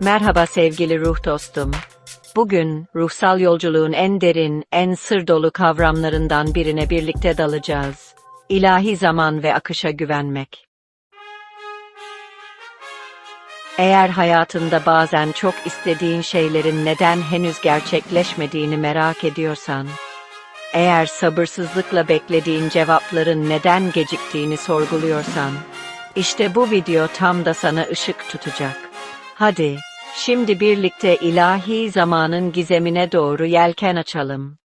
Merhaba sevgili ruh dostum. Bugün ruhsal yolculuğun en derin, en sır dolu kavramlarından birine birlikte dalacağız. İlahi zaman ve akışa güvenmek. Eğer hayatında bazen çok istediğin şeylerin neden henüz gerçekleşmediğini merak ediyorsan, eğer sabırsızlıkla beklediğin cevapların neden geciktiğini sorguluyorsan, işte bu video tam da sana ışık tutacak. Hadi, şimdi birlikte ilahi zamanın gizemine doğru yelken açalım.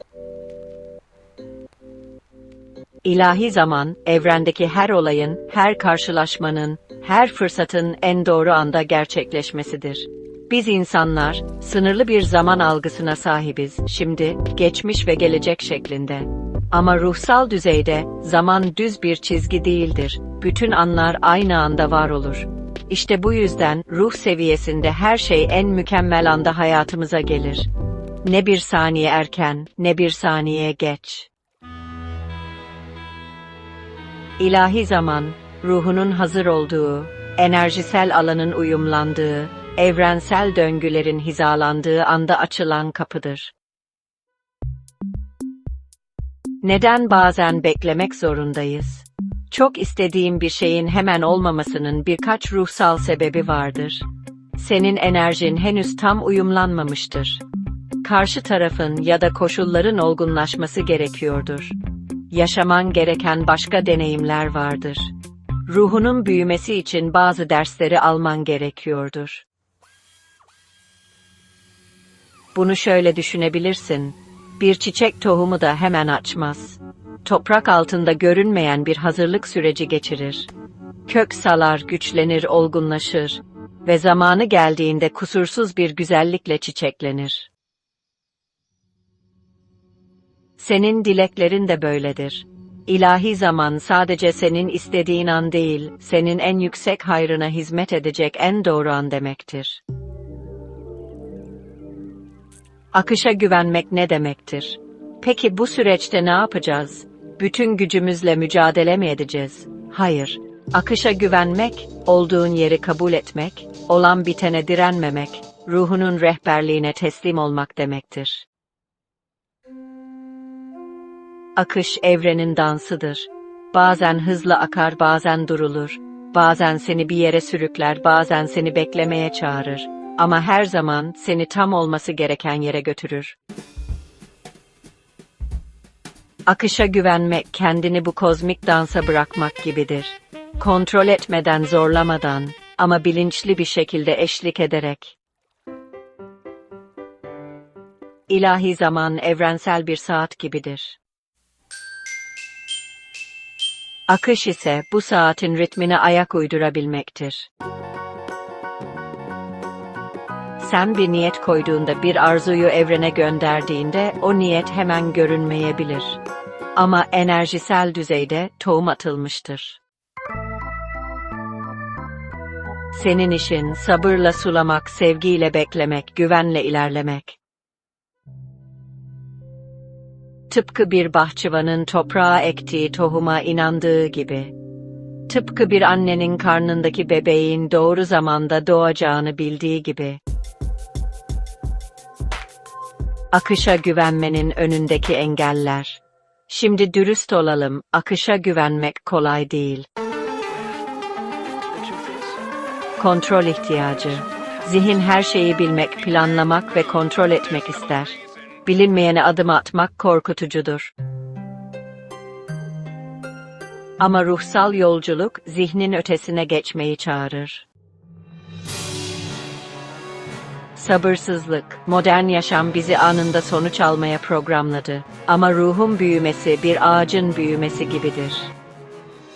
İlahi zaman, evrendeki her olayın, her karşılaşmanın, her fırsatın en doğru anda gerçekleşmesidir. Biz insanlar, sınırlı bir zaman algısına sahibiz, şimdi, geçmiş ve gelecek şeklinde. Ama ruhsal düzeyde, zaman düz bir çizgi değildir. Bütün anlar aynı anda var olur. İşte bu yüzden ruh seviyesinde her şey en mükemmel anda hayatımıza gelir. Ne bir saniye erken, ne bir saniye geç. İlahi zaman, ruhunun hazır olduğu, enerjisel alanın uyumlandığı, evrensel döngülerin hizalandığı anda açılan kapıdır. Neden bazen beklemek zorundayız? Çok istediğim bir şeyin hemen olmamasının birkaç ruhsal sebebi vardır. Senin enerjin henüz tam uyumlanmamıştır. Karşı tarafın ya da koşulların olgunlaşması gerekiyordur. Yaşaman gereken başka deneyimler vardır. Ruhunun büyümesi için bazı dersleri alman gerekiyordur. Bunu şöyle düşünebilirsin. Bir çiçek tohumu da hemen açmaz. Toprak altında görünmeyen bir hazırlık süreci geçirir. Kök salar, güçlenir, olgunlaşır ve zamanı geldiğinde kusursuz bir güzellikle çiçeklenir. Senin dileklerin de böyledir. İlahi zaman sadece senin istediğin an değil, senin en yüksek hayrına hizmet edecek en doğru an demektir. Akışa güvenmek ne demektir? Peki bu süreçte ne yapacağız? Bütün gücümüzle mücadele mi edeceğiz? Hayır. Akışa güvenmek, olduğun yeri kabul etmek, olan bitene direnmemek, ruhunun rehberliğine teslim olmak demektir. Akış evrenin dansıdır. Bazen hızlı akar, bazen durulur. Bazen seni bir yere sürükler, bazen seni beklemeye çağırır. Ama her zaman seni tam olması gereken yere götürür. Akışa güvenmek, kendini bu kozmik dansa bırakmak gibidir. Kontrol etmeden, zorlamadan ama bilinçli bir şekilde eşlik ederek. İlahi zaman evrensel bir saat gibidir. Akış ise bu saatin ritmine ayak uydurabilmektir. Sen bir niyet koyduğunda, bir arzuyu evrene gönderdiğinde o niyet hemen görünmeyebilir. Ama enerjisel düzeyde tohum atılmıştır. Senin işin sabırla sulamak, sevgiyle beklemek, güvenle ilerlemek. Tıpkı bir bahçıvanın toprağa ektiği tohuma inandığı gibi. Tıpkı bir annenin karnındaki bebeğin doğru zamanda doğacağını bildiği gibi. Akışa güvenmenin önündeki engeller. Şimdi dürüst olalım, akışa güvenmek kolay değil. Kontrol ihtiyacı. Zihin her şeyi bilmek, planlamak ve kontrol etmek ister. Bilinmeyene adım atmak korkutucudur. Ama ruhsal yolculuk zihnin ötesine geçmeyi çağırır. Sabırsızlık, modern yaşam bizi anında sonuç almaya programladı. Ama ruhun büyümesi bir ağacın büyümesi gibidir.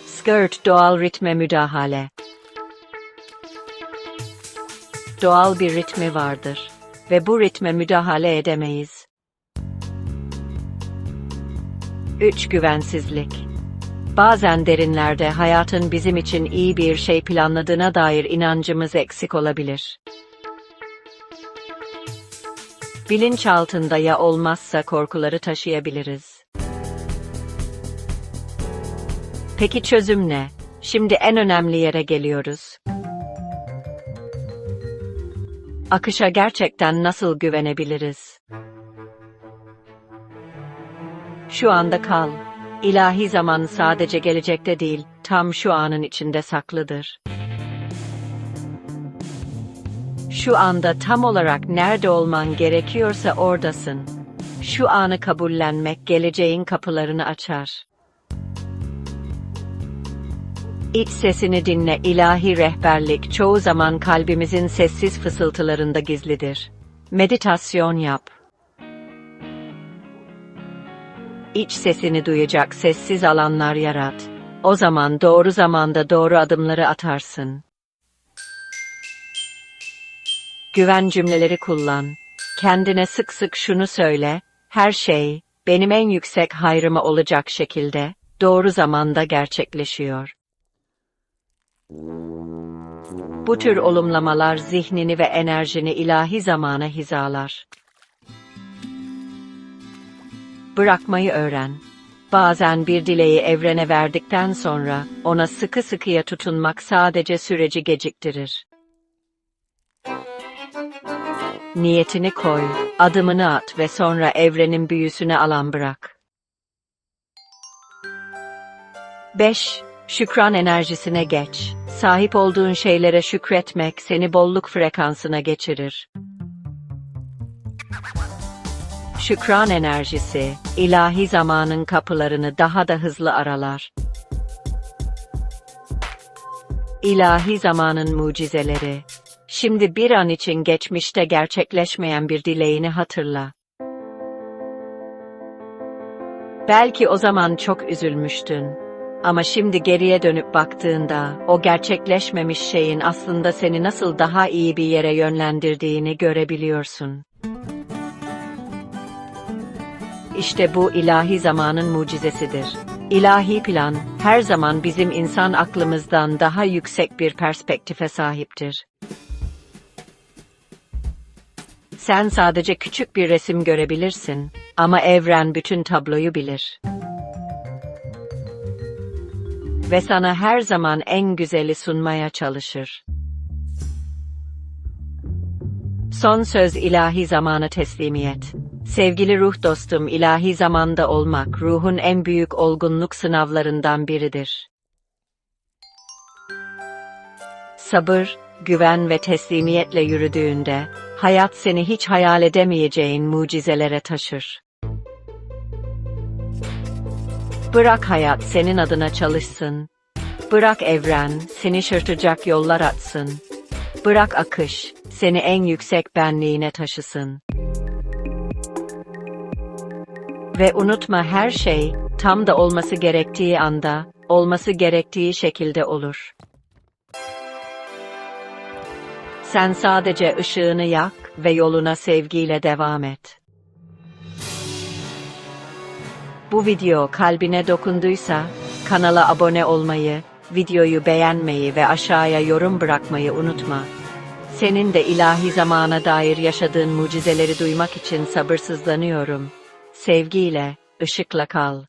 Skirt doğal ritme müdahale. Doğal bir ritmi vardır ve bu ritme müdahale edemeyiz. 3. Güvensizlik Bazen derinlerde hayatın bizim için iyi bir şey planladığına dair inancımız eksik olabilir. Bilinçaltında ya olmazsa korkuları taşıyabiliriz. Peki çözüm ne? Şimdi en önemli yere geliyoruz. Akışa gerçekten nasıl güvenebiliriz? Şu anda kal. İlahi zaman sadece gelecekte değil, tam şu anın içinde saklıdır. Şu anda tam olarak nerede olman gerekiyorsa oradasın. Şu anı kabullenmek geleceğin kapılarını açar. İç sesini dinle ilahi rehberlik çoğu zaman kalbimizin sessiz fısıltılarında gizlidir. Meditasyon yap. İç sesini duyacak sessiz alanlar yarat. O zaman doğru zamanda doğru adımları atarsın. Güven cümleleri kullan. Kendine sık sık şunu söyle, her şey, benim en yüksek hayrıma olacak şekilde, doğru zamanda gerçekleşiyor. Bu tür olumlamalar zihnini ve enerjini ilahi zamana hizalar. Bırakmayı öğren. Bazen bir dileği evrene verdikten sonra ona sıkı sıkıya tutunmak sadece süreci geciktirir. Niyetini koy, adımını at ve sonra evrenin büyüsüne alan bırak. 5. Şükran enerjisine geç. Sahip olduğun şeylere şükretmek seni bolluk frekansına geçirir. Şükran enerjisi, ilahi zamanın kapılarını daha da hızlı aralar. İlahi zamanın mucizeleri. Şimdi bir an için geçmişte gerçekleşmeyen bir dileğini hatırla. Belki o zaman çok üzülmüştün. Ama şimdi geriye dönüp baktığında, o gerçekleşmemiş şeyin aslında seni nasıl daha iyi bir yere yönlendirdiğini görebiliyorsun. İşte bu ilahi zamanın mucizesidir. İlahi plan, her zaman bizim insan aklımızdan daha yüksek bir perspektife sahiptir. Sen sadece küçük bir resim görebilirsin ama evren bütün tabloyu bilir. Ve sana her zaman en güzeli sunmaya çalışır. Son söz ilahi zamana teslimiyet. Sevgili ruh dostum, ilahi zamanda olmak ruhun en büyük olgunluk sınavlarından biridir. Sabır, güven ve teslimiyetle yürüdüğünde, hayat seni hiç hayal edemeyeceğin mucizelere taşır. Bırak hayat senin adına çalışsın. Bırak evren seni şaşırtacak yollar atsın. Bırak akış seni en yüksek benliğine taşısın. Ve unutma her şey tam da olması gerektiği anda, olması gerektiği şekilde olur. Sen sadece ışığını yak ve yoluna sevgiyle devam et. Bu video kalbine dokunduysa kanala abone olmayı, videoyu beğenmeyi ve aşağıya yorum bırakmayı unutma. Senin de ilahi zamana dair yaşadığın mucizeleri duymak için sabırsızlanıyorum. Sevgiyle, ışıkla kal.